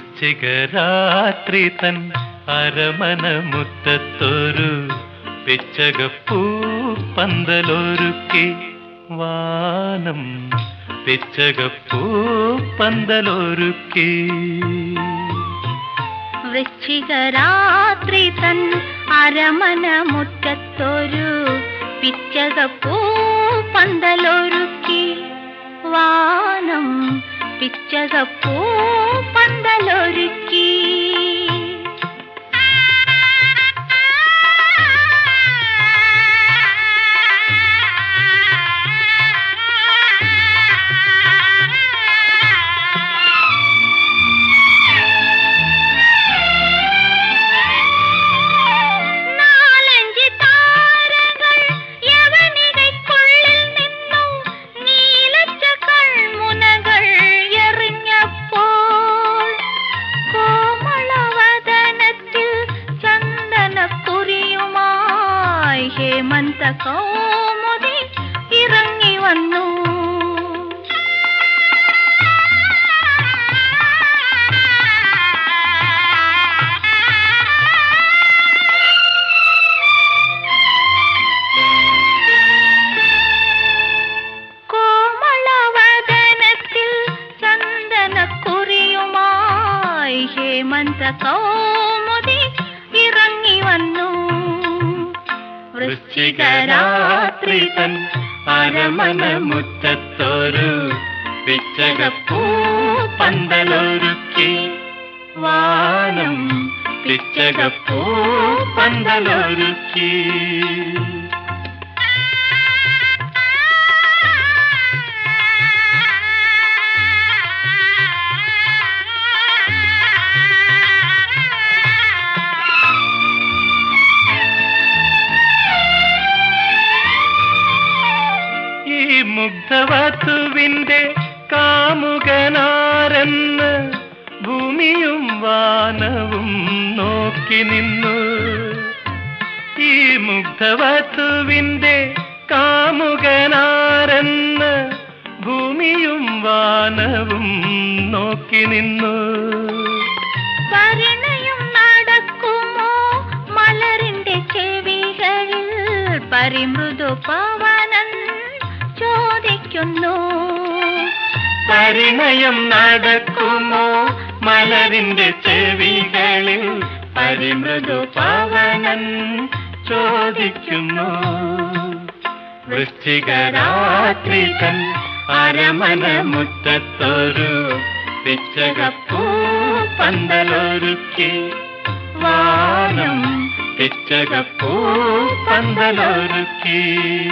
വൃശ്ചികരാത്രി തൻ അരമന മുറ്റത്തൊരു പിച്ചകപ്പൂ പന്തലൊരുക്കി വാനം പിച്ചകപ്പൂ പന്തലൊരുക്കി വൃശ്ചികരാത്രി തൻ അരമന മുറ്റത്തൊരു പിച്ചകപ്പൂ പന്തലൊരുക്കി വാനം പിച്ചകപ്പൂ പന്തലൊരുക്കി ഹേമന്ത കൗമുദി ഇറങ്ങി വന്നു. കോമളവദനത്തിൽ ചന്ദനക്കുറിയുമായി ഹേമന്ത കൗമുദി വൃശ്ചികരാത്രി തൻ അരമന മുറ്റത്തൊരു പിച്ചകപ്പൂ പന്തലൊരുക്കി വാനം പിച്ചകപ്പൂ പന്തലൊരുക്കി മുഗ്ധവധുവിന്റെ കാമുകനാരെന്ന് ഭൂമിയും വാനവും നോക്കി നിന്നു. ഈ മുഗ്ധവത്തുവിന്റെ കാമുകനാരെന്ന് ഭൂമിയും വാനവും നോക്കി നിന്നു. പരിണയും നടക്കുമോ? മലരിന്റെ ചെവികളിൽ പരിമൃദു പവനൻ ചോദിക്കുന്നു പരിണയം നടക്കുമോ? മലരിന്റെ ചെവികളിൽ പരിമൃദു പവനൻ ചോദിക്കുന്നു. വൃശ്ചികരാത്രി തൻ അരമന മുറ്റത്തൊരു പിച്ചകപ്പൂ പന്തലൊരുക്കി. വാനം പിച്ചകപ്പൂ പന്തലൊരുക്കി.